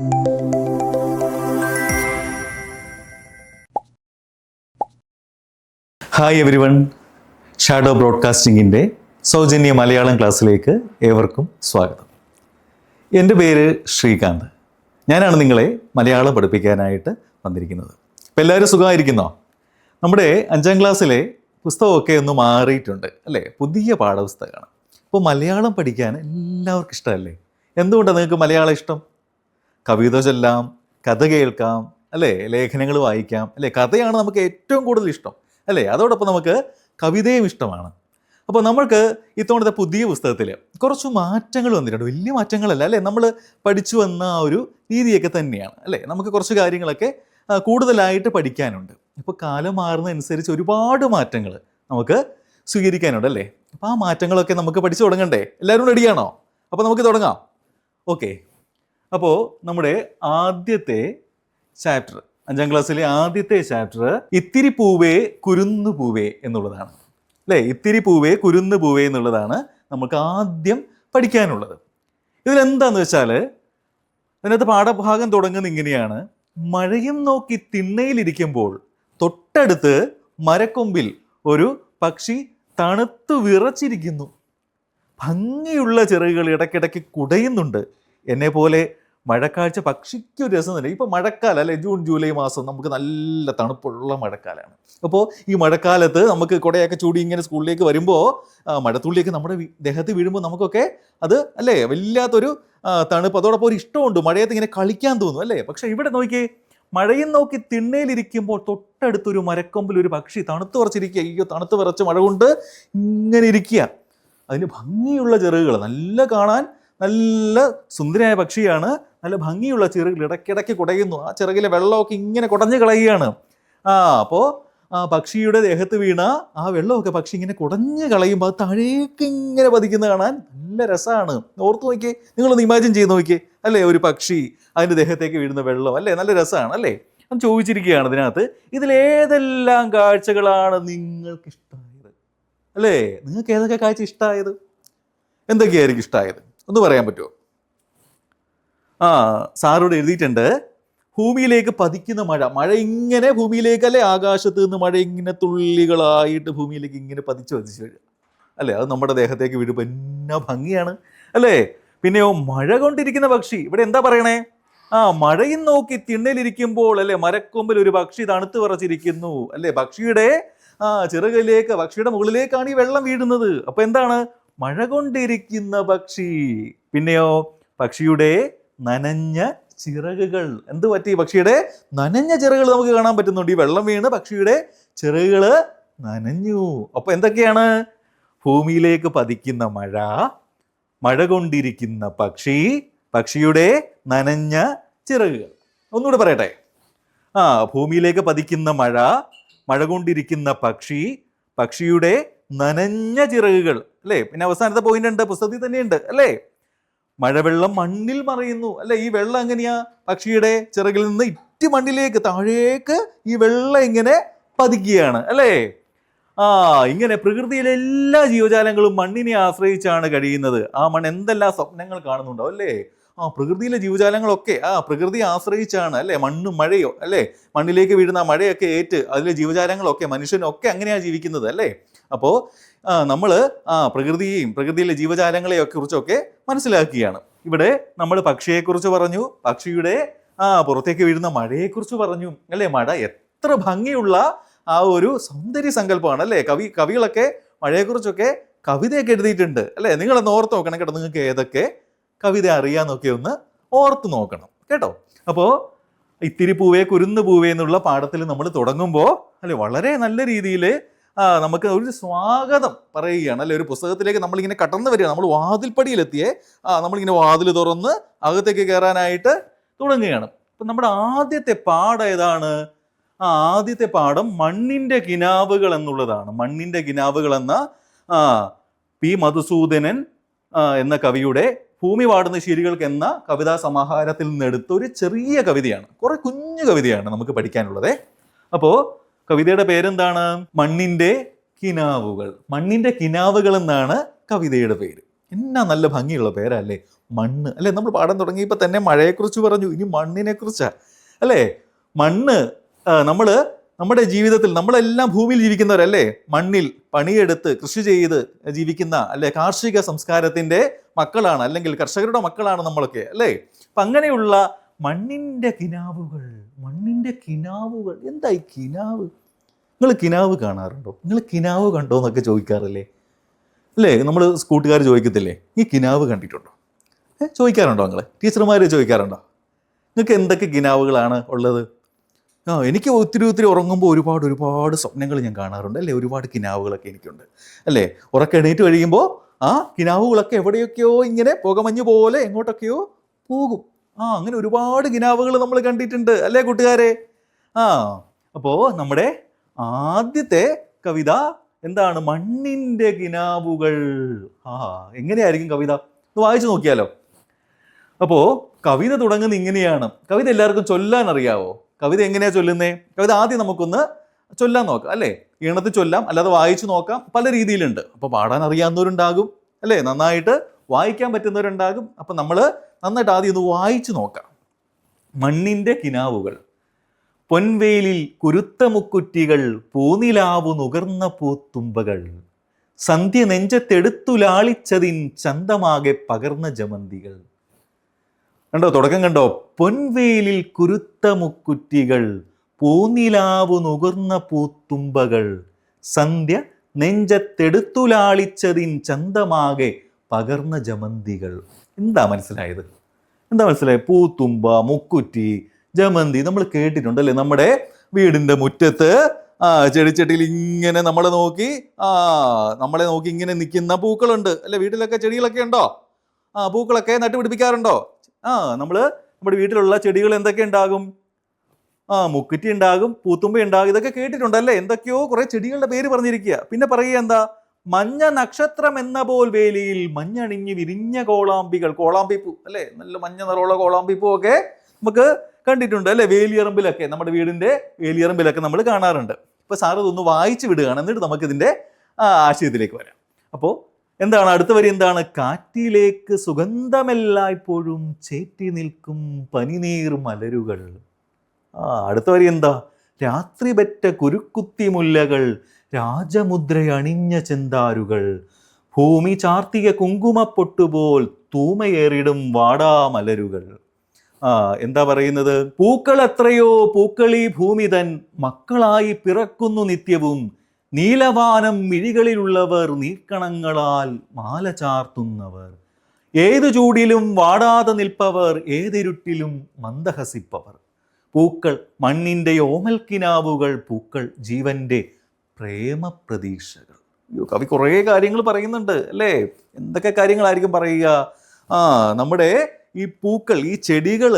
Hi everyone shadow ബ്രോഡ്കാസ്റ്റിംഗിന്റെ സൗജന്യ മലയാളം ക്ലാസ്സിലേക്ക് ഏവർക്കും സ്വാഗതം. എന്റെ പേര് ശ്രീകാന്ത്. ഞാനാണ് നിങ്ങളെ മലയാളം പഠിപ്പിക്കാനായിട്ട് വന്നിരിക്കുന്നത്. അപ്പോൾ എല്ലാവരും സുഖമായിരിക്കുന്നോ? നമ്മുടെ അഞ്ചാം ക്ലാസ്സിലെ പുസ്തകമൊക്കെ ഒന്ന് മാറിയിട്ടുണ്ട് അല്ലേ? പുതിയ പാഠപുസ്തകമാണ്. അപ്പോൾ മലയാളം പഠിക്കാൻ എല്ലാവർക്കും ഇഷ്ടമല്ലേ? എന്തുകൊണ്ടാണ് നിങ്ങൾക്ക് മലയാളം ഇഷ്ടം? കവിത ചൊല്ലാം കഥ കേൾക്കാം അല്ലേ? ലേഖനങ്ങൾ വായിക്കാം അല്ലേ? കഥയാണ് നമുക്ക് ഏറ്റവും കൂടുതൽ ഇഷ്ടം അല്ലേ? അതോടൊപ്പം നമുക്ക് കവിതയും ഇഷ്ടമാണ്. അപ്പോൾ നമ്മൾക്ക് ഇത്തവണത്തെ പുതിയ പുസ്തകത്തിൽ കുറച്ച് മാറ്റങ്ങൾ വന്നിട്ടുണ്ട്. വലിയ മാറ്റങ്ങളല്ല അല്ലേ? നമ്മൾ പഠിച്ചു വന്ന ആ ഒരു രീതിയൊക്കെ തന്നെയാണ് അല്ലേ? നമുക്ക് കുറച്ച് കാര്യങ്ങളൊക്കെ കൂടുതലായിട്ട് പഠിക്കാനുണ്ട്. ഇപ്പോൾ കാലം മാറുന്നതനുസരിച്ച് ഒരുപാട് മാറ്റങ്ങൾ നമുക്ക് സ്വീകരിക്കാനുണ്ട് അല്ലേ? അപ്പോൾ ആ മാറ്റങ്ങളൊക്കെ നമുക്ക് പഠിച്ചു തുടങ്ങണ്ടേ? എല്ലാവരും റെഡിയാണോ അപ്പോൾ നമുക്ക് തുടങ്ങാം. ഓക്കെ. അപ്പോൾ നമ്മുടെ ആദ്യത്തെ ചാപ്റ്റർ അഞ്ചാം ക്ലാസ്സിലെ ആദ്യത്തെ ചാപ്റ്റർ ഇത്തിരി പൂവേ കുരുന്നു പൂവേ എന്നുള്ളതാണ്. അല്ലേ? ഇത്തിരി പൂവേ കുരുന്നു പൂവേ എന്നുള്ളതാണ് നമുക്ക് ആദ്യം പഠിക്കാനുള്ളത്. ഇതിലെന്താന്ന് വെച്ചാൽ അതിനകത്ത് പാഠഭാഗം തുടങ്ങുന്ന ഇങ്ങനെയാണ്. മഴയും നോക്കി തിണ്ണയിലിരിക്കുമ്പോൾ തൊട്ടടുത്ത് മരക്കൊമ്പിൽ ഒരു പക്ഷി തണുത്തു വിറച്ചിരിക്കുന്നു. ഭംഗിയുള്ള ചിറകുകൾ ഇടയ്ക്കിടയ്ക്ക് കുടയുന്നുണ്ട്. എന്നെ പോലെ മഴക്കാഴ്ച പക്ഷിക്ക് ഒരു രസം തന്നെ ഇപ്പോൾ മഴക്കാലം അല്ലെ? ജൂൺ ജൂലൈ മാസം നമുക്ക് നല്ല തണുപ്പുള്ള മഴക്കാലമാണ്. അപ്പോൾ ഈ മഴക്കാലത്ത് നമുക്ക് കുടയൊക്കെ ചൂടി ഇങ്ങനെ സ്കൂളിലേക്ക് വരുമ്പോൾ മഴത്തുള്ളിയൊക്കെ നമ്മുടെ ദേഹത്ത് വീഴുമ്പോൾ നമുക്കൊക്കെ അത് അല്ലേ? വല്ലാത്തൊരു തണുപ്പ്. അതോടൊപ്പം ഒരു ഇഷ്ടമുണ്ട്. മഴയത്ത് ഇങ്ങനെ കളിക്കാൻ തോന്നും അല്ലേ? പക്ഷേ ഇവിടെ നോക്കിയേ മഴയും നോക്കി തിണ്ണയിലിരിക്കുമ്പോൾ തൊട്ടടുത്തൊരു മരക്കൊമ്പിൽ ഒരു പക്ഷി തണുത്ത് വിറച്ചിരിക്കുക അയ്യോ തണുത്ത് വിറച്ച് മഴ കൊണ്ട് ഇങ്ങനെ ഇരിക്കുക അതിന് ഭംഗിയുള്ള ചിറകുകൾ നല്ല കാണാൻ നല്ല സുന്ദരിയായ പക്ഷിയാണ്. നല്ല ഭംഗിയുള്ള ചിറകിൽ ഇടയ്ക്കിടയ്ക്ക് കുടയുന്നു. ആ ചിറകിലെ വെള്ളമൊക്കെ ഇങ്ങനെ കുടഞ്ഞു കളയുകയാണ്. ആ അപ്പോൾ ആ പക്ഷിയുടെ ദേഹത്ത് വീണ ആ വെള്ളമൊക്കെ പക്ഷി ഇങ്ങനെ കുടഞ്ഞു കളയുമ്പോൾ അത് താഴേക്ക് ഇങ്ങനെ പതിക്കുന്ന കാണാൻ നല്ല രസമാണ് ഓർത്ത് നോക്കിയേ. നിങ്ങളൊന്ന് ഇമാജിൻ ചെയ്ത് നോക്കിയേ. അല്ലേ ഒരു പക്ഷി അതിന്റെ ദേഹത്തേക്ക് വീഴുന്ന വെള്ളം. അല്ലേ നല്ല രസമാണ് അല്ലേ? അത് ചോദിച്ചിരിക്കുകയാണ് ഇതിനകത്ത്. ഇതിലേതെല്ലാം കാഴ്ചകളാണ് നിങ്ങൾക്ക് ഇഷ്ടമായത് അല്ലേ നിങ്ങൾക്ക് ഏതൊക്കെ കാഴ്ച ഇഷ്ടമായത് എന്തൊക്കെയായിരിക്കും ഇഷ്ടമായത് ഒന്ന് പറയാൻ പറ്റുമോ? ആ സാറോട് എഴുതിയിട്ടുണ്ട് ഭൂമിയിലേക്ക് പതിക്കുന്ന മഴ. മഴ ഇങ്ങനെ ഭൂമിയിലേക്ക് അല്ലേ? ആകാശത്ത് നിന്ന് മഴ ഇങ്ങനെ തുള്ളികളായിട്ട് ഭൂമിയിലേക്ക് ഇങ്ങനെ പതിച്ച് പതിച്ച് വരിക. അല്ലേ? അത് നമ്മുടെ ദേഹത്തേക്ക് വീഴുമ്പോൾ എന്നാ ഭംഗിയാണ്. അല്ലേ? പിന്നെയോ മഴ കൊണ്ടിരിക്കുന്ന പക്ഷി. ഇവിടെ എന്താ പറയണേ? ആ മഴയും നോക്കി തിണ്ണലിരിക്കുമ്പോൾ അല്ലെ? മരക്കൊമ്പിൽ ഒരു പക്ഷി തണുത്ത് പറച്ചിരിക്കുന്നു അല്ലേ? പക്ഷിയുടെ ആ ചിറകിലേക്ക് പക്ഷിയുടെ മുകളിലേക്കാണ് ഈ വെള്ളം വീഴുന്നത്. അപ്പൊ എന്താണ്? മഴ കൊണ്ടിരിക്കുന്ന പക്ഷി. പിന്നെയോ പക്ഷിയുടെ നനഞ്ഞ ചിറകുകൾ. എന്ത് പറ്റി? പക്ഷിയുടെ നനഞ്ഞ ചിറകുകൾ നമുക്ക് കാണാൻ പറ്റുന്നുണ്ട്. ഈ വെള്ളം വീണ് പക്ഷിയുടെ ചിറകുകൾ നനഞ്ഞു. അപ്പൊ എന്തൊക്കെയാണ്? ഭൂമിയിലേക്ക് പതിക്കുന്ന മഴ മഴ കൊണ്ടിരിക്കുന്ന പക്ഷി പക്ഷിയുടെ നനഞ്ഞ ചിറകുകൾ. ഒന്നുകൂടെ പറയട്ടെ. ആ ഭൂമിയിലേക്ക് പതിക്കുന്ന മഴ മഴ കൊണ്ടിരിക്കുന്ന പക്ഷി പക്ഷിയുടെ നനഞ്ഞ ചിറകുകൾ അല്ലേ? പിന്നെ അവസാനത്തെ പോയിന്റ് ഉണ്ട് പുസ്തകത്തിൽ തന്നെയുണ്ട് അല്ലേ? മഴവെള്ളം മണ്ണിൽ മറയുന്നു അല്ലെ? ഈ വെള്ളം എങ്ങനെയാ പക്ഷിയുടെ ചിറകിൽ നിന്ന് ഇറ്റ് മണ്ണിലേക്ക് താഴേക്ക് ഈ വെള്ളം ഇങ്ങനെ പതിക്കുകയാണ് അല്ലേ? ആ ഇങ്ങനെ പ്രകൃതിയിലെ എല്ലാ ജീവജാലങ്ങളും മണ്ണിനെ ആശ്രയിച്ചാണ് കഴിയുന്നത്. ആ മണ്ണ് എന്തെല്ലാം സ്വപ്നങ്ങൾ കാണുന്നുണ്ടോ അല്ലേ? ആ പ്രകൃതിയിലെ ജീവജാലങ്ങളൊക്കെ ആ പ്രകൃതിയെ ആശ്രയിച്ചാണ് അല്ലേ? മണ്ണും മഴയോ അല്ലേ? മണ്ണിലേക്ക് വീഴുന്ന മഴയൊക്കെ ഏറ്റ് അതിലെ ജീവജാലങ്ങളൊക്കെ മനുഷ്യനൊക്കെ അങ്ങനെയാണ് ജീവിക്കുന്നത് അല്ലേ? അപ്പോൾ നമ്മൾ ആ പ്രകൃതിയെയും പ്രകൃതിയിലെ ജീവജാലങ്ങളെയും കുറിച്ചൊക്കെ മനസ്സിലാക്കുകയാണ്. ഇവിടെ നമ്മൾ പക്ഷിയെക്കുറിച്ച് പറഞ്ഞു പക്ഷിയുടെ ആ പുറത്തേക്ക് വീഴുന്ന മഴയെക്കുറിച്ച് പറഞ്ഞു അല്ലേ? മഴ എത്ര ഭംഗിയുള്ള ആ ഒരു സൗന്ദര്യ സങ്കല്പമാണ് അല്ലേ? കവി കവികളൊക്കെ മഴയെക്കുറിച്ചൊക്കെ കവിതയൊക്കെ എഴുതിയിട്ടുണ്ട് അല്ലേ? നിങ്ങളൊന്ന് ഓർത്ത് നോക്കണം കേട്ടോ നിങ്ങൾക്ക് ഏതൊക്കെ കവിത അറിയാന്നൊക്കെ ഒന്ന് ഓർത്ത് നോക്കണം കേട്ടോ? അപ്പോൾ ഇത്തിരി പൂവേ കുരുന്ന് പൂവേ എന്നുള്ള പാഠത്തിൽ നമ്മൾ തുടങ്ങുമ്പോൾ അല്ലെ? വളരെ നല്ല രീതിയിൽ നമുക്ക് ഒരു സ്വാഗതം പറയുകയാണ്. അല്ലെ? ഒരു പുസ്തകത്തിലേക്ക് നമ്മളിങ്ങനെ കടന്നു വരിക. നമ്മൾ വാതിൽപ്പടിയിലെത്തിയേ നമ്മളിങ്ങനെ വാതിൽ തുറന്ന് അകത്തേക്ക് കയറാനായിട്ട് തുടങ്ങുകയാണ്. അപ്പം നമ്മുടെ ആദ്യത്തെ പാഠം ഏതാണ്? ആ ആദ്യത്തെ പാഠം മണ്ണിന്റെ കിനാവുകൾ എന്നുള്ളതാണ്. മണ്ണിന്റെ കിനാവുകൾ എന്ന പി. മധുസൂദനൻ എന്ന കവിയുടെ ഭൂമി പാടുന്ന ശീലികൾക്ക് എന്ന കവിതാ സമാഹാരത്തിൽ നിന്ന് എടുത്ത ഒരു ചെറിയ കവിതയാണ്. കുറെ കുഞ്ഞു കവിതയാണ് നമുക്ക് പഠിക്കാനുള്ളത്. അപ്പോൾ കവിതയുടെ പേരെന്താണ്? മണ്ണിന്റെ കിനാവുകൾ. മണ്ണിന്റെ കിനാവുകൾ എന്നാണ് കവിതയുടെ പേര്. എന്നാ നല്ല ഭംഗിയുള്ള പേരല്ലേ? മണ്ണ്. അല്ലേ നമ്മൾ പാടാൻ തുടങ്ങിയപ്പോൾ തന്നെ മഴയെക്കുറിച്ച് പറഞ്ഞു. ഇനി മണ്ണിനെ കുറിച്ചാ അല്ലേ മണ്ണ് നമ്മൾ നമ്മുടെ ജീവിതത്തിൽ നമ്മളെല്ലാം ഭൂമിയിൽ ജീവിക്കുന്നവരല്ലേ? മണ്ണിൽ പണിയെടുത്ത് കൃഷി ചെയ്ത് ജീവിക്കുന്ന അല്ലെ കാർഷിക സംസ്കാരത്തിന്റെ മക്കളാണ്. അല്ലെങ്കിൽ കർഷകരുടെ മക്കളാണ് നമ്മളൊക്കെ അല്ലേ? അപ്പൊ അങ്ങനെയുള്ള മണ്ണിന്റെ കിനാവുകൾ മണ്ണിന്റെ കിനാവുകൾ. എന്തായി കിനാവ്? നിങ്ങൾ കിനാവ് കാണാറുണ്ടോ? നിങ്ങൾ കിനാവ് കണ്ടോ എന്നൊക്കെ ചോദിക്കാറില്ലേ? അല്ലേ? നമ്മൾ കൂട്ടുകാർ ചോദിക്കത്തില്ലേ? ഈ കിനാവ് കണ്ടിട്ടുണ്ടോ? ഏഹ് ചോദിക്കാറുണ്ടോ നിങ്ങൾ ടീച്ചർമാർ ചോദിക്കാറുണ്ടോ? നിങ്ങൾക്ക് എന്തൊക്കെ കിനാവുകളാണ് ഉള്ളത്? ആ എനിക്ക് ഒത്തിരി ഒത്തിരി ഉറങ്ങുമ്പോൾ ഒരുപാട് ഒരുപാട് സ്വപ്നങ്ങൾ ഞാൻ കാണാറുണ്ട് അല്ലേ? ഒരുപാട് കിനാവുകളൊക്കെ എനിക്കുണ്ട്. അല്ലേ? ഉറക്കം എണീറ്റ് കഴിയുമ്പോൾ ആ കിനാവുകളൊക്കെ എവിടെയൊക്കെയോ ഇങ്ങനെ പുകമഞ്ഞ് പോലെ എങ്ങോട്ടൊക്കെയോ പോകും. ആ അങ്ങനെ ഒരുപാട് കിനാവുകൾ നമ്മൾ കണ്ടിട്ടുണ്ട്. അല്ലേ കൂട്ടുകാരെ? ആ അപ്പോൾ നമ്മുടെ ആദ്യത്തെ കവിത എന്താണ്? മണ്ണിന്റെ കിനാവുകൾ. ആ എങ്ങനെയായിരിക്കും കവിത? ഒന്ന് വായിച്ചു നോക്കിയാലോ? അപ്പോൾ കവിത തുടങ്ങുന്നത് ഇങ്ങനെയാണ്. കവിത എല്ലാവർക്കും ചൊല്ലാൻ അറിയാവോ? കവിത എങ്ങനെയാ ചൊല്ലുന്നേ? കവിത ആദ്യം നമുക്കൊന്ന് ചൊല്ലാൻ നോക്കാം അല്ലേ? ഈണത്തിൽ ചൊല്ലാം അല്ലാതെ വായിച്ചു നോക്കാം. പല രീതിയിലുണ്ട്. അപ്പോൾ പാടാൻ അറിയാവുന്നവരുണ്ടാകും അല്ലേ? നന്നായിട്ട് വായിക്കാൻ പറ്റുന്നവരുണ്ടാകും. അപ്പം നമ്മൾ നന്നായിട്ട് ആദ്യം ഒന്ന് വായിച്ചു നോക്കാം. മണ്ണിന്റെ കിനാവുകൾ. പൊൻവേലിൽ കുരുത്ത മുക്കുറ്റികൾ പൂനിലാവു നുകർന്ന പൂത്തുമ്പകൾ. സന്ധ്യ നെഞ്ചത്തെടുത്തു ലാളിച്ചതിൻ ചന്തമാകെ പകർന്ന ജമന്തികൾ. കണ്ടോ തുടക്കം കണ്ടോ? പൊൻവേലിൽ കുരുത്ത മുക്കുറ്റികൾ പൂനിലാവു നുകർന്ന പൂത്തുമ്പകൾ. സന്ധ്യ നെഞ്ചത്തെടുത്തു ലാളിച്ചതിൻ ചന്തമാകെ പകർന്ന ജമന്തികൾ. എന്താ മനസ്സിലായത്? എന്താ മനസ്സിലായത്? പൂത്തുമ്പ മുക്കുറ്റി ജമന്തി നമ്മൾ കേട്ടിട്ടുണ്ട് അല്ലേ നമ്മുടെ വീടിന്റെ മുറ്റത്ത്. ആ ചെടിച്ചട്ടിയിൽ ഇങ്ങനെ നമ്മളെ നോക്കി ആ നമ്മളെ നോക്കി ഇങ്ങനെ നിൽക്കുന്ന പൂക്കളുണ്ട്. അല്ലെ വീട്ടിലൊക്കെ ചെടികളൊക്കെ ഉണ്ടോ? ആ പൂക്കളൊക്കെ നട്ടുപിടിപ്പിക്കാറുണ്ടോ? ആ നമ്മൾ നമ്മുടെ വീട്ടിലുള്ള ചെടികൾ എന്തൊക്കെ ഉണ്ടാകും? ആ മുക്കുറ്റി ഉണ്ടാകും പൂത്തുമ്പ ഉണ്ടാകും. ഇതൊക്കെ കേട്ടിട്ടുണ്ട് കേട്ടിട്ടുണ്ടല്ലേ? എന്തൊക്കെയോ കുറെ ചെടികളുടെ പേര് പറഞ്ഞിരിക്കുക. പിന്നെ പറയുക എന്താ? മഞ്ഞ നക്ഷത്രം എന്ന പോൽ വേലിയിൽ മഞ്ഞണിഞ്ഞ് വിരിഞ്ഞ കോളാമ്പികൾ. കോളാമ്പിപ്പൂ അല്ലേ? നല്ല മഞ്ഞ നിറമുള്ള കോളാമ്പിപ്പൂ ഒക്കെ നമുക്ക് കണ്ടിട്ടുണ്ട് അല്ലേ? വേലിയറമ്പിലൊക്കെ. നമ്മുടെ വീടിന്റെ വേലിയറമ്പിലൊക്കെ നമ്മൾ കാണാറുണ്ട്. ഇപ്പൊ സാർ ഇതൊന്ന് വായിച്ചു വിടുകയാണ്. എന്നിട്ട് നമുക്ക് ഇതിന്റെ ആശയത്തിലേക്ക് വരാം. അപ്പോൾ എന്താണ്? അടുത്ത വരി എന്താണ്? കാറ്റിലേക്ക് സുഗന്ധമെല്ലായ്പ്പോഴും ചേറ്റി നിൽക്കും പനിനീർ മലരുകൾ. ആ അടുത്ത വരി എന്താ? രാത്രി പറ്റ കുരുക്കുത്തി മുല്ലകൾ രാജമുദ്രയണിഞ്ഞ ചെന്താരുകൾ. ഭൂമി ചാർത്തിയ കുങ്കുമപ്പൊട്ടുപോൽ തൂമയേറിടും വാടാമലരുകൾ. എന്താ പറയുന്നത്? പൂക്കൾ എത്രയോ പൂക്കളീ ഭൂമി തൻ മക്കളായി പിറക്കുന്നു നിത്യവും. നീലവാനം മിഴികളിലുള്ളവർ നീർക്കണങ്ങളാൽ മാല ചാർത്തുന്നവർ. ഏതു ചൂടിലും വാടാതെ നിൽപ്പവർ ഏതിരുട്ടിലും മന്ദഹസിപ്പവർ. പൂക്കൾ മണ്ണിന്റെ ഓമൽക്കിനാവുകൾ പൂക്കൾ ജീവന്റെ പ്രേമപ്രതീക്ഷകൾ. അയ്യോ കവി കുറേ കാര്യങ്ങൾ പറയുന്നുണ്ട് അല്ലേ? എന്തൊക്കെ കാര്യങ്ങളായിരിക്കും പറയുക? ആ നമ്മുടെ ഈ പൂക്കൾ ഈ ചെടികൾ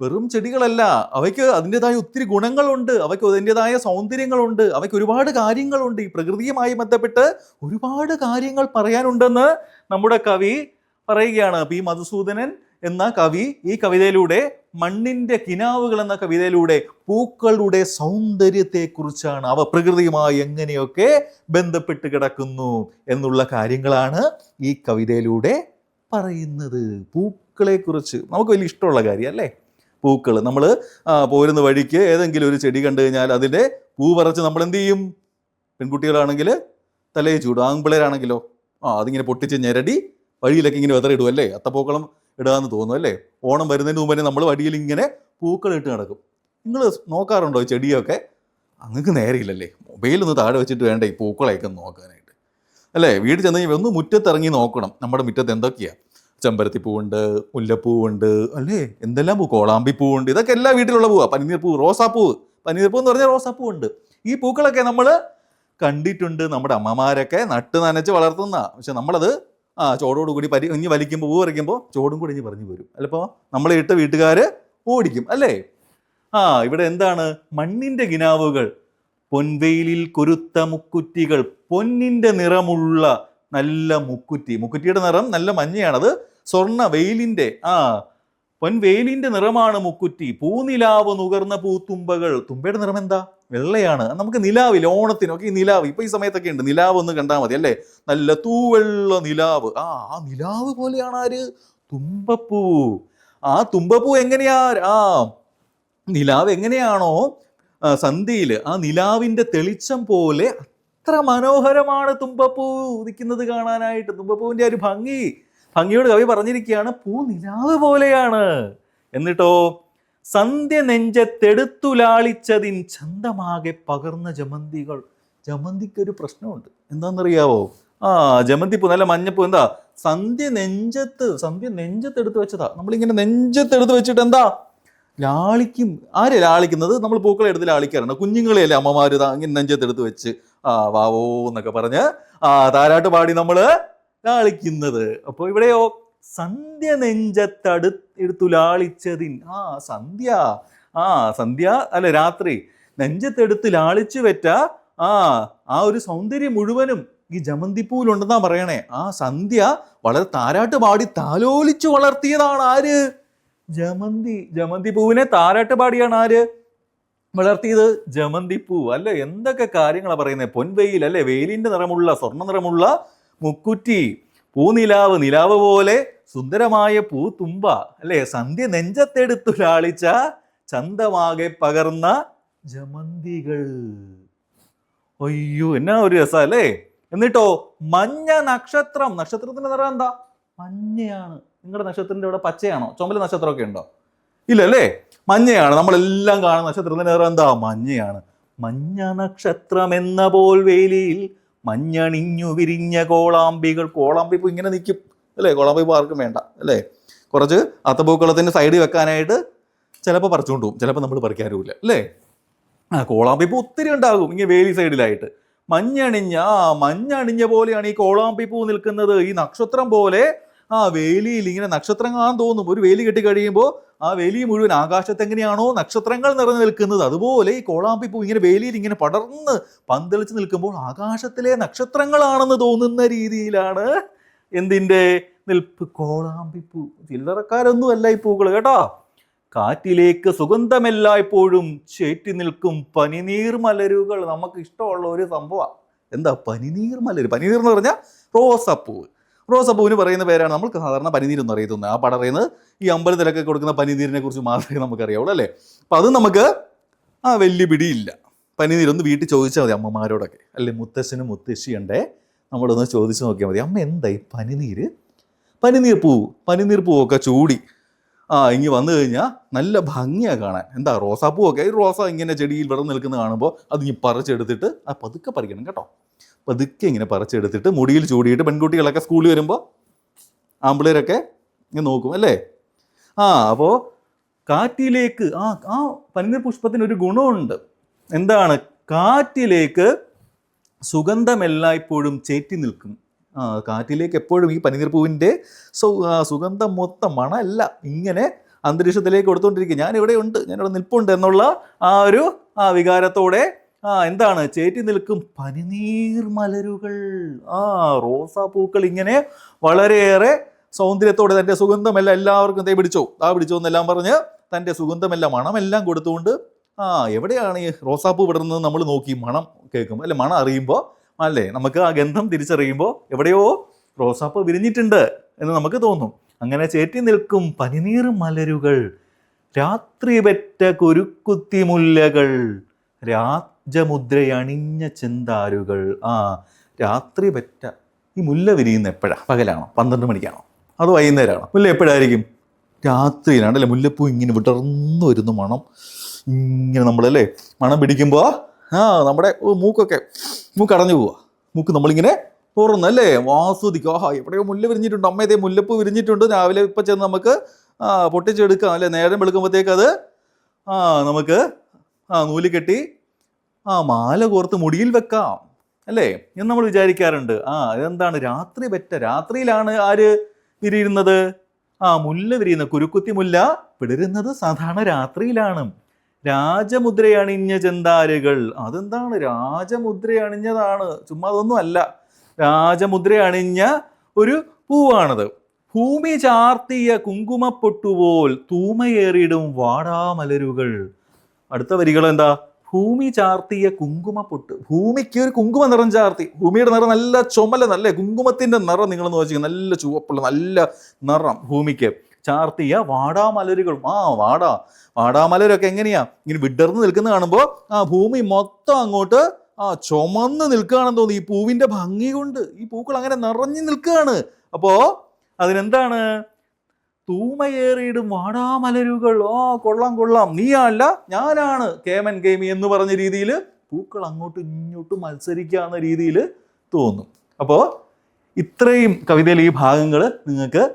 വെറും ചെടികളല്ല അവയ്ക്ക് അതിന്റെതായ ഒത്തിരി ഗുണങ്ങളുണ്ട് അവയ്ക്ക് അതിന്റെതായ സൗന്ദര്യങ്ങളുണ്ട് അവയ്ക്ക് ഒരുപാട് കാര്യങ്ങളുണ്ട്. ഈ പ്രകൃതിയുമായി ബന്ധപ്പെട്ട് ഒരുപാട് കാര്യങ്ങൾ പറയാനുണ്ടെന്ന് നമ്മുടെ കവി പറയുകയാണ്. പി. മധുസൂദനൻ എന്ന കവി ഈ കവിതയിലൂടെ മണ്ണിന്റെ കിനാവുകൾ എന്ന കവിതയിലൂടെ പൂക്കളുടെ സൗന്ദര്യത്തെക്കുറിച്ചാണ് അവ പ്രകൃതിയുമായി എങ്ങനെയൊക്കെ ബന്ധപ്പെട്ട് കിടക്കുന്നു എന്നുള്ള കാര്യങ്ങളാണ് ഈ കവിതയിലൂടെ പറയുന്നത്. പൂക്കളെ കുറിച്ച് നമുക്ക് വലിയ ഇഷ്ടമുള്ള കാര്യം അല്ലേ പൂക്കൾ. നമ്മൾ പോരുന്ന വഴിക്ക് ഏതെങ്കിലും ഒരു ചെടി കണ്ടു കഴിഞ്ഞാൽ അതിന്റെ പൂ പറിച്ച് നമ്മൾ എന്ത് ചെയ്യും? പെൺകുട്ടികളാണെങ്കിൽ തലയിൽ ചൂടും ആൺപിള്ളേരാണെങ്കിലോ? ആ അതിങ്ങനെ പൊട്ടിച്ച് ഞെരടി വഴിയിലൊക്കെ ഇങ്ങനെ വെതറിടും അല്ലേ? അത്തപ്പൂക്കളം ഇടാന്ന് തോന്നും അല്ലേ? ഓണം വരുന്നതിന് മുമ്പ് തന്നെ നമ്മൾ വഴിയിൽ ഇങ്ങനെ പൂക്കൾ ഇട്ട് നടക്കും. നിങ്ങൾ നോക്കാറുണ്ടോ ചെടിയൊക്കെ? അങ്ങക്ക് നേരെയില്ലല്ലേ. മൊബൈലൊന്ന് താഴെ വെച്ചിട്ട് വേണ്ട ഈ പൂക്കളെയൊക്കെ നോക്കാനായിട്ട്? അല്ലേ? വീട് ചെന്ന് കഴിഞ്ഞാൽ ഒന്ന് മുറ്റത്തിറങ്ങി നോക്കണം. നമ്മുടെ മുറ്റത്ത് എന്തൊക്കെയാ? ചെമ്പരത്തി പൂവുണ്ട് മുല്ലപ്പൂവുണ്ട് അല്ലേ? എന്തെല്ലാം പൂ? കോളാമ്പി പൂവുണ്ട്. ഇതൊക്കെ എല്ലാ വീട്ടിലുള്ള പൂവാ. പനിനീർ പൂ റോസാപ്പൂവ് പൂ എന്ന് പറഞ്ഞാൽ റോസാപ്പൂവുണ്ട് ഈ പൂക്കളൊക്കെ നമ്മൾ കണ്ടിട്ടുണ്ട്. നമ്മുടെ അമ്മമാരൊക്കെ നട്ട് നനച്ച് വളർത്തുന്ന പക്ഷെ നമ്മളത് ആ ചോടോട് കൂടി പരി ഇഞ്ഞ് വലിക്കുമ്പോൾ പൂ പറിക്കുമ്പോൾ ചോടും കൂടി ഇഞ്ഞ് പറഞ്ഞു വരും. അല്ലപ്പോൾ നമ്മളെ ഇട്ട വീട്ടുകാർ ഓടിക്കും അല്ലേ? ആ ഇവിടെ എന്താണ്? മണ്ണിന്റെ കിനാവുകൾ പൊൻവെയിലിൽ കുരുത്ത മുക്കുറ്റികൾ പൊന്നിന്റെ നിറമുള്ള നല്ല മുക്കുറ്റി. മുക്കുറ്റിയുടെ നിറം നല്ല മഞ്ഞയാണത് സ്വർണ വെയിലിന്റെ ആ പൊൻവേലിന്റെ നിറമാണ് മുക്കുറ്റി. പൂനിലാവ് നുകർന്ന പൂത്തുമ്പകൾ. തുമ്പയുടെ നിറം എന്താ? വെള്ളയാണ്. നമുക്ക് നിലാവിൽ ഓണത്തിനൊക്കെ ഈ നിലാവ് ഇപ്പൊ ഈ സമയത്തൊക്കെ ഉണ്ട്. നിലാവ് ഒന്ന് കണ്ടാൽ മതി അല്ലേ? നല്ല തൂവെള്ള നിലാവ്. ആ ആ നിലാവ് പോലെയാണ് ആര്? തുമ്പപ്പൂ. ആ തുമ്പപ്പൂ എങ്ങനെയാ? ആ നിലാവ് എങ്ങനെയാണോ സന്ധ്യയിൽ ആ നിലാവിന്റെ തെളിച്ചം പോലെ അത്ര മനോഹരമാണ് തുമ്പപ്പൂ. ഉദിക്കുന്നത് കാണാനായിട്ട്. തുമ്പപ്പൂവിന്റെ ആ ഒരു ഭംഗി. ഭംഗിയോട് കവി പറഞ്ഞിരിക്കുകയാണ് പൂ നിലാവ് പോലെയാണ്. എന്നിട്ടോ സന്ധ്യ നെഞ്ചത്തെടുത്തുലാളിച്ചതിൻ ചന്തമാകെ പകർന്ന ജമന്തികൾ. ജമന്തിക്ക് ഒരു പ്രശ്നമുണ്ട്. എന്താണെന്നറിയാവോ? ആ ജമന്തിപ്പൂ നല്ല മഞ്ഞപ്പൂ എന്താ? സന്ധ്യ നെഞ്ചത്ത് സന്ധ്യ നെഞ്ചത്തെടുത്ത് വെച്ചതാ. നമ്മളിങ്ങനെ നെഞ്ചത്തെടുത്ത് വെച്ചിട്ട് എന്താ? ലാളിക്കും. ആരെ ലാളിക്കുന്നത്? നമ്മൾ പൂക്കളെ എടുത്ത് ലാളിക്കാറുണ്ട്. കുഞ്ഞുങ്ങളെയല്ലേ അമ്മമാര് ദാ ഇങ്ങനെ നെഞ്ചത്തെടുത്ത് വെച്ച് ആ വാവോ എന്നൊക്കെ പറഞ്ഞ് ആ താരാട്ട് പാടി നമ്മൾ ലാളിക്കുന്നത് അപ്പോൾ ഇവിടെയോ സന്ധ്യ നെഞ്ചത്തടു എടുത്തുലാളിച്ചതിൻ. ആ സന്ധ്യ. ആ സന്ധ്യ അല്ല രാത്രി. നെഞ്ചത്തെടുത്ത് ലാളിച്ചു വെറ്റ ആ ആ ഒരു സൗന്ദര്യം മുഴുവനും ഈ ജമന്തിപ്പൂവിലുണ്ടെന്നാ പറയണേ. ആ സന്ധ്യ വളരെ താരാട്ട് പാടി താലോലിച്ചു വളർത്തിയതാണ് ആര്? ജമന്തി. ജമന്തി പൂവിനെ താരാട്ട് പാടിയാണ് ആര് വളർത്തിയത്? ജമന്തിപ്പൂ. അല്ലേ എന്തൊക്കെ കാര്യങ്ങളാണ് പറയുന്നത് പൊൻവെയിൽ അല്ലെ വെയിലിന്റെ നിറമുള്ള സ്വർണ നിറമുള്ള മുക്കുറ്റി പൂനിലാവ് നിലാവ് പോലെ സുന്ദരമായ പൂ തുമ്പ അല്ലെ? സന്ധ്യ നെഞ്ചത്തെടുത്തു ലാളിച്ച ചന്തമാകെ പകർന്ന ജമന്തികൾ. അയ്യോ എന്നാ ഒരു രസം അല്ലേ? എന്നിട്ടോ മഞ്ഞ നക്ഷത്രം. നക്ഷത്രത്തിന്റെ നിറം എന്താ? മഞ്ഞയാണ്. നിങ്ങളുടെ നക്ഷത്രത്തിന്റെ ഇവിടെ പച്ചയാണോ? ചുമല നക്ഷത്രമൊക്കെ ഉണ്ടോ? ഇല്ല അല്ലേ? മഞ്ഞയാണ്. നമ്മളെല്ലാം കാണുന്ന നക്ഷത്രത്തിന്റെ നിറം എന്താ? മഞ്ഞയാണ്. മഞ്ഞ നക്ഷത്രം എന്ന പോൽ വേലിയിൽ മഞ്ഞണിഞ്ഞു വിരിഞ്ഞ കോളാമ്പികൾ. കോളാമ്പി ഇപ്പോൾ ഇങ്ങനെ നിൽക്കും അല്ലേ? കോളാമ്പി ഇപ്പോൾ ആർക്കും വേണ്ട അല്ലേ? കുറച്ച് അത്തപ്പൂക്കളത്തിന്റെ സൈഡിൽ വെക്കാനായിട്ട് ചിലപ്പോൾ പറിച്ചുകൊണ്ട് പോകും ചിലപ്പോൾ നമ്മൾ പറിക്കാറുമില്ല അല്ലേ? ആ കോളാമ്പി ഇപ്പോൾ ഒത്തിരി ഉണ്ടാകും ഇങ്ങനെ വേലി സൈഡിലായിട്ട് മഞ്ഞണിഞ്ഞ ആ മഞ്ഞണിഞ്ഞ പോലെയാണ് ഈ കോളാമ്പി പൂ നിൽക്കുന്നത്. ഈ നക്ഷത്രം പോലെ ആ വേലിയിൽ ഇങ്ങനെ നക്ഷത്രം തോന്നും. ഒരു വേലി കെട്ടി കഴിയുമ്പോൾ ആ വേലി മുഴുവൻ ആകാശത്ത് എങ്ങനെയാണോ നക്ഷത്രങ്ങൾ നിറഞ്ഞു നിൽക്കുന്നത്. അതുപോലെ ഈ കോളാമ്പി പൂ ഇങ്ങനെ വേലിയിൽ ഇങ്ങനെ പടർന്ന് പന്തളിച്ച് നിൽക്കുമ്പോൾ ആകാശത്തിലെ നക്ഷത്രങ്ങളാണെന്ന് തോന്നുന്ന രീതിയിലാണ് എന്തിന്റെ? നിൽപ്പ്. കോളാമ്പി പൂ. ചില്ലറക്കാരൊന്നും അല്ല ഈ പൂക്കൾ കേട്ടോ. കാറ്റിലേക്ക് സുഗന്ധമെല്ലായ്പ്പോഴും ചേറ്റി നിൽക്കും പനിനീർ മലരുകൾ. നമുക്ക് ഇഷ്ടമുള്ള ഒരു സംഭവമാണ് എന്താ പനിനീർ മലര്? പനിനീർ എന്ന് പറഞ്ഞാൽ റോസപ്പൂവ്. റോസപ്പൂവിന് പറയുന്ന പേരാണ് നമ്മൾ സാധാരണ പനിനീർ എന്ന് അറിയുന്നത് ആ പടറിയുന്നത് ഈ അമ്പലത്തിലൊക്കെ കൊടുക്കുന്ന പനിനീരിനെ കുറിച്ച് മാത്രമേ നമുക്കറിയാവുള്ളൂ അല്ലേ? അപ്പം അത് നമുക്ക് ആ വലിയ പിടിയില്ല. പനിനീരൊന്ന് വീട്ടിൽ ചോദിച്ചാൽ മതി അമ്മമാരോടൊക്കെ. അല്ലെ മുത്തശ്ശനും മുത്തശ്ശിയുണ്ടേ നമ്മളൊന്ന് ചോദിച്ചു നോക്കിയാൽ മതി. അമ്മ എന്തായി പനിനീര്? പനിനീർ പൂവ് പനിനീർ പൂവൊക്കെ ചൂടി. ആ ഇങ്ങി വന്നു കഴിഞ്ഞാൽ നല്ല ഭംഗിയാണ് കാണാൻ. എന്താ റോസാപ്പൂവൊക്കെ? ഈ റോസ ഇങ്ങനെ ചെടിയിൽ വിടർന്ന് നിൽക്കുന്നത് കാണുമ്പോൾ അത് ഇനി പറിച്ചെടുത്തിട്ട് ആ പതുക്കെ പറിക്കണം കേട്ടോ. പതുക്കെ ഇങ്ങനെ പറിച്ചെടുത്തിട്ട് മുടിയിൽ ചൂടിയിട്ട് പെൺകുട്ടികളൊക്കെ സ്കൂളിൽ വരുമ്പോൾ ആമ്പിളേരൊക്കെ ഇങ്ങനെ നോക്കും അല്ലേ? ആ അപ്പോൾ കാറ്റിലേക്ക് ആ ആ പനിനീർ പുഷ്പത്തിന് ഒരു ഗുണമുണ്ട്. എന്താണ്? കാറ്റിലേക്ക് സുഗന്ധം സുഗന്ധമെല്ലായ്പ്പോഴും ചേറ്റി നിൽക്കും. ആ കാറ്റിലേക്ക് എപ്പോഴും ഈ പനിനീർ പൂവിന്റെ സുഗന്ധം മൊത്തം മണമല്ല. ഇങ്ങനെ അന്തരീക്ഷത്തിലേക്ക് കൊടുത്തുകൊണ്ടിരിക്കുക ഞാൻ ഇവിടെ ഉണ്ട് ഞാനിവിടെ നിൽപ്പുണ്ട് എന്നുള്ള ആ ഒരു ആ വികാരത്തോടെ ആ എന്താണ്? ചേറ്റി നിൽക്കും പനിനീർ മലരുകൾ. ആ റോസാപ്പൂക്കൾ ഇങ്ങനെ വളരെയേറെ സൗന്ദര്യത്തോടെ തന്റെ സുഗന്ധമെല്ലാം എല്ലാവർക്കും തേ പിടിച്ചോ. ആ പിടിച്ചോ എന്നെല്ലാം പറഞ്ഞ് തന്റെ സുഗന്ധമെല്ലാം മണമെല്ലാം കൊടുത്തുകൊണ്ട് ആ എവിടെയാണ് ഈ റോസാപ്പൂ വിടുന്നത് നമ്മൾ നോക്കി. മണം കേൾക്കും അല്ലെ മണം അറിയുമ്പോൾ അല്ലേ നമുക്ക് ആ ഗന്ധം തിരിച്ചറിയുമ്പോൾ എവിടെയോ റോസാപ്പ് വിരിഞ്ഞിട്ടുണ്ട് എന്ന് നമുക്ക് തോന്നും. അങ്ങനെ ചേറ്റി നിൽക്കും പനിനീർ മലരുകൾ രാത്രി പെറ്റ കുരുക്കുത്തി മുല്ലകൾ രാജമുദ്രയണിഞ്ഞ ചെന്താരുകൾ. ആ രാത്രി പറ്റ. ഈ മുല്ല വിരിയുന്ന എപ്പോഴാണ് പകലാണോ? പന്ത്രണ്ട് മണിക്കാണോ? അത് വൈകുന്നേരമാണോ? മുല്ല എപ്പോഴായിരിക്കും? രാത്രിയിലാണ് അല്ലേ? മുല്ലപ്പൂ ഇങ്ങനെ വിടർന്നു വരുന്നു മണം. ഇങ്ങനെ നമ്മളല്ലേ മണം പിടിക്കുമ്പോൾ ആ നമ്മുടെ മൂക്കൊക്കെ മൂക്ക് അടഞ്ഞു പോവുക മൂക്ക് നമ്മളിങ്ങനെ തുറന്നല്ലേ ആസ്വദിക്കും ആഹാ എവിടെയോ മുല്ല വിരിഞ്ഞിട്ടുണ്ട്. അമ്മ ഇതേ മുല്ലപ്പൂ വിരിഞ്ഞിട്ടുണ്ട്. രാവിലെ ഇപ്പം ചെന്ന് നമുക്ക് പൊട്ടിച്ചെടുക്കാം അല്ലേ? നേരം വെളുക്കുമ്പോഴത്തേക്ക് അത് ആ നമുക്ക് ആ നൂൽ കെട്ടി ആ മാല കോർത്ത് മുടിയിൽ വെക്കാം. അല്ലേ? എന്ന് നമ്മൾ വിചാരിക്കാറുണ്ട്. ആ അതെന്താണ്? രാത്രി പറ്റ രാത്രിയിലാണ് ആര് വിരിയുന്നത്? ആ മുല്ല വിരിയുന്ന. കുരുക്കുത്തി മുല്ല പിടരുന്നത് സാധാരണ രാത്രിയിലാണ്. രാജമുദ്രയണിഞ്ഞ ചെന്താരുകൾ. അതെന്താണ്? രാജമുദ്രയണിഞ്ഞതാണ്. ചുമ്മാ അതൊന്നും അല്ല. രാജമുദ്ര അണിഞ്ഞ ഒരു പൂവാണത്. ഭൂമി ചാർത്തിയ കുങ്കുമപ്പൊട്ടുപോൽ തൂമയേറിയിടും വാടാമലരുകൾ. അടുത്ത വരികൾ എന്താ ഭൂമി ചാർത്തിയ കുങ്കുമ പൊട്ട്. ഭൂമിക്ക് ഒരു കുങ്കുമ നിറം ചാർത്തി. ഭൂമിയുടെ നിറം നല്ല ചുമല നല്ല കുങ്കുമത്തിന്റെ നിറം നിങ്ങൾ നോക്കിക്കുക നല്ല ചുവപ്പുള്ള നല്ല നിറം ഭൂമിക്ക് ചാർത്തിയ വാടാമലരുകളും ആ വാടാ. വാടാമലരൊക്കെ എങ്ങനെയാ? ഇങ്ങനെ വിടർന്ന് നിൽക്കുന്ന കാണുമ്പോൾ ആ ഭൂമി മൊത്തം അങ്ങോട്ട് ആ ചുമന്ന് നിൽക്കുകയാണെന്ന് തോന്നി ഈ പൂവിന്റെ ഭംഗി കൊണ്ട് ഈ പൂക്കൾ അങ്ങനെ നിറഞ്ഞു നിൽക്കുകയാണ്. അപ്പോ അതിനെന്താണ്? തൂമയേറിയിടും. വാടാമലരുകൾ ആ കൊള്ളാം കൊള്ളാം. നീയല്ല ഞാനാണ് കേമൻ കേമി എന്ന് പറഞ്ഞ രീതിയിൽ പൂക്കൾ അങ്ങോട്ടും ഇങ്ങോട്ടും മത്സരിക്കാവുന്ന രീതിയിൽ തോന്നും. അപ്പോൾ ഇത്രയും കവിതയിലെ ഈ ഭാഗങ്ങൾ നിങ്ങൾക്ക്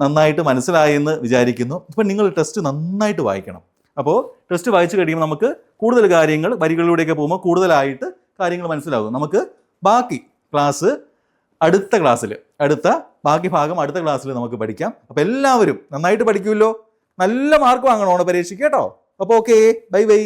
നന്നായിട്ട് മനസ്സിലായി എന്ന് വിചാരിക്കുന്നു. ഇപ്പം നിങ്ങൾ ടെസ്റ്റ് നന്നായിട്ട് വായിക്കണം. അപ്പോൾ ടെസ്റ്റ് വായിച്ചു കഴിയുമ്പോൾ നമുക്ക് കൂടുതൽ കാര്യങ്ങൾ വരികളിലൂടെയൊക്കെ പോകുമ്പോൾ കൂടുതലായിട്ട് കാര്യങ്ങൾ മനസ്സിലാകും. നമുക്ക് ബാക്കി ക്ലാസ് അടുത്ത ക്ലാസ്സിൽ അടുത്ത ബാക്കി ഭാഗം അടുത്ത ക്ലാസ്സിൽ നമുക്ക് പഠിക്കാം. അപ്പോൾ എല്ലാവരും നന്നായിട്ട് പഠിക്കുമല്ലോ. നല്ല മാർക്ക് വാങ്ങണം ഓണ പരീക്ഷയ്ക്ക് കേട്ടോ. അപ്പോൾ ഓക്കെ ബൈ ബൈ